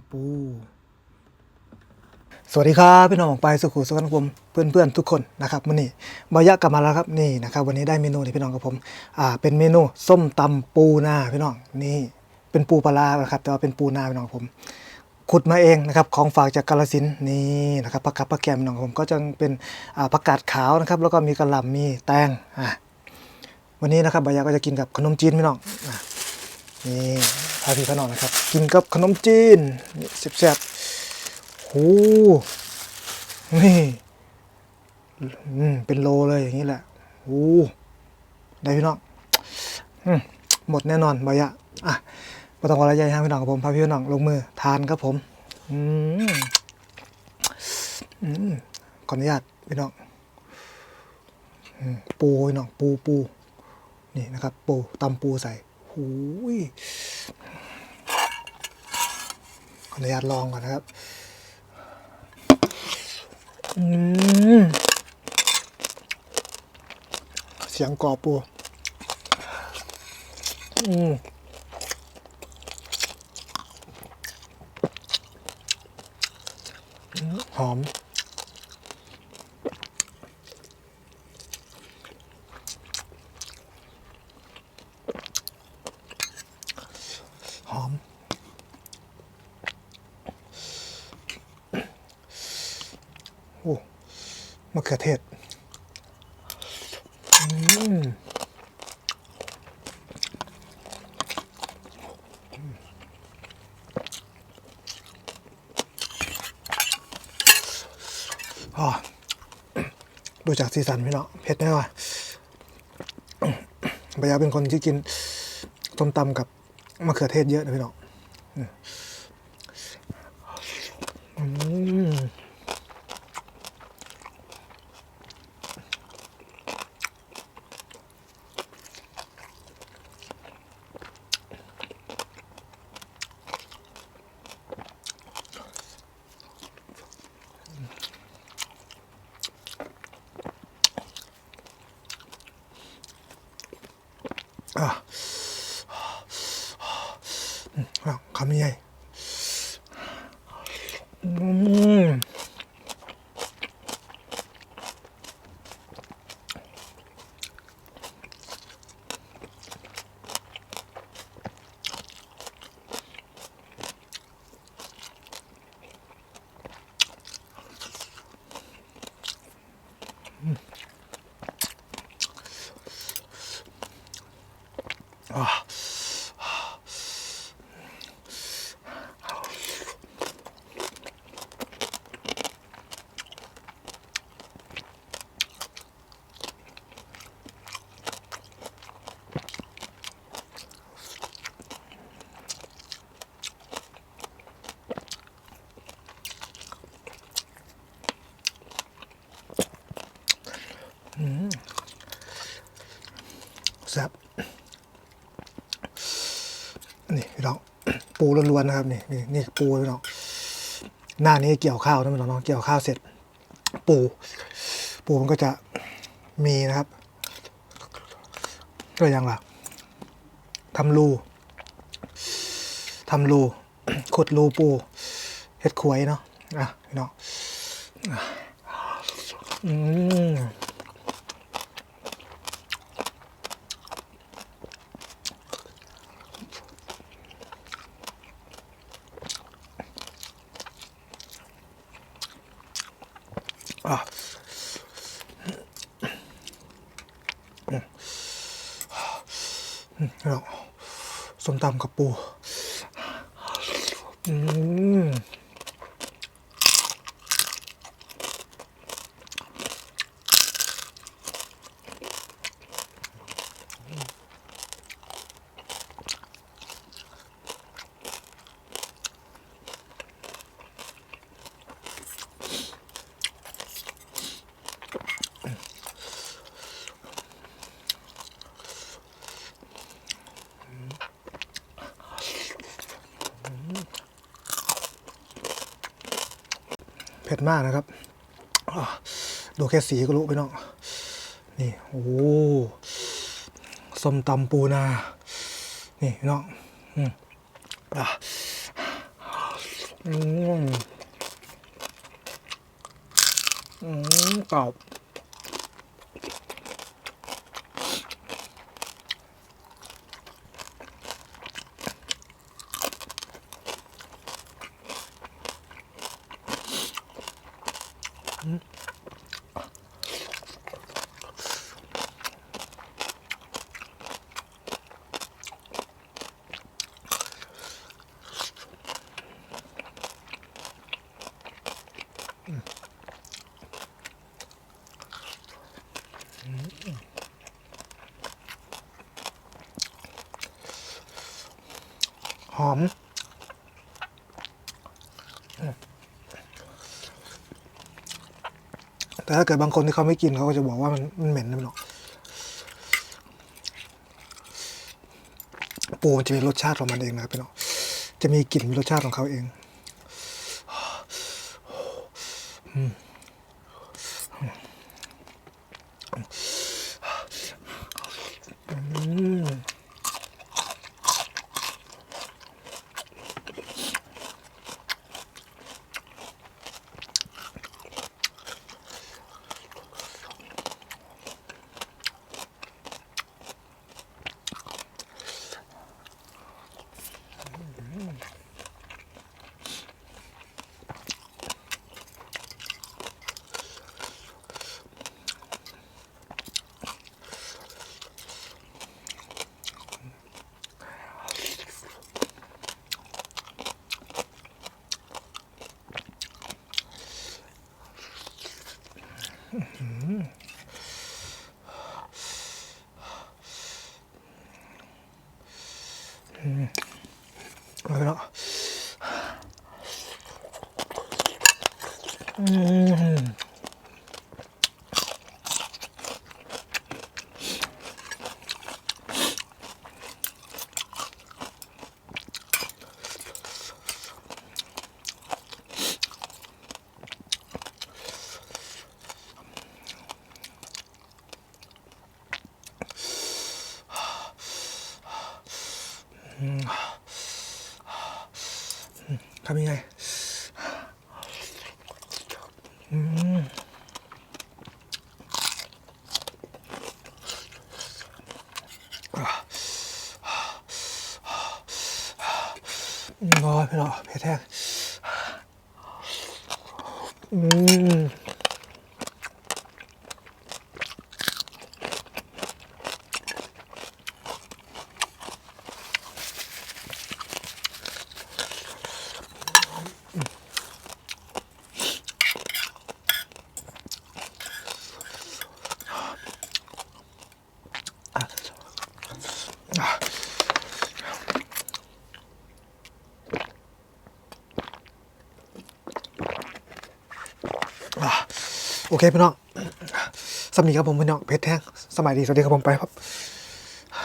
ส้มตำปู สวัสดีครับพี่น้องไปสุขุสุขนผมเพื่อนเพื่อนๆทุกคนนะครับวันนี้บายะกลับมาแล้วครับนี่นะครับวันนี้ได้เมนูที่พี่น้องกับผมอ่าเป็นเมนูส้มตำปูนาพี่น้องนี่เป็นปูปลานะครับแต่ว่าเป็นปูนาพี่น้องผมขุดมาเองนะครับของฝากจากกาลสินนี่นะครับผักกับผักแกมพี่น้องผมก็จะเป็นอ่าผักกาดขาวนะครับ แล้วก็มีกระหล่ำมีแตงอะวันนี้นะครับบายะก็จะกินกับขนมจีนพี่น้องอะ นี่พาพี่พนองนะครับ กินกับขนมจีนนี่แซ่บๆโอ้นี่อืมเป็นโลเลยอย่างนี้แหละโอ้ได้พี่น้องอหมดแน่นอนบายะอะมาต้องขอระยะห่างพี่น้องกับผมพาพี่น้องลงมือทานครับผมอืมอืมขออนุญาตพี่น้องปูพี่น้องปูปูนี่นะครับ ปูตำปูใส่ หูยขออนุญาตลองก่อนนะครับ อืม เสียงกรอบปู อืมหอม หอม โอ้ มะเขือเทศอ๋อดูจากสีสันพี่เนาะเผ็ดแน่ว่ะบายาเป็นคนที่กินต้มตำกับมะเขือเทศเยอะนะพี่เนาะอืม อืมอะคำ ปูล้วนๆนะครับนี่นี่นี่ปูพี่น้องหน้านี้เกี่ยวข้าวนะพี่น้องเนาะเกี่ยวข้าวเสร็จ ปู ปูมันก็จะมีนะครับก็ยังล่ะทำรูทำรูขุดรูปูเฮ็ดขวยเนาะอะพี่น้องอะอืม อะอืมอืม แล้วส้มตำกับปู อืม ผ็ดมากนะครับ ดูแค่สีก็รู้ไปน้อง นี่ โอ้โหส้มตำปูนานี่พี่น้องอืมอะอืมอืมกรอบ หอม แต่ถ้าเกิดบางคนที่เขาไม่กินเขาก็จะบอกว่ามันมันเหม็นนะพี่น้องปูมันจะมีรสชาติของมันเองนะพี่น้องจะมีกลิ่นมีรสชาติของเขาเองเอา ไปเนาะอืม ทำยังไงอืมอืมโอ้ยพี่เนาะเผ็ดแท้อืมอะ โอเคพี่น้องสำนีครับผมพี่น้องเพชรแท้งสมัยดีสวัสดีครับผมไปครับ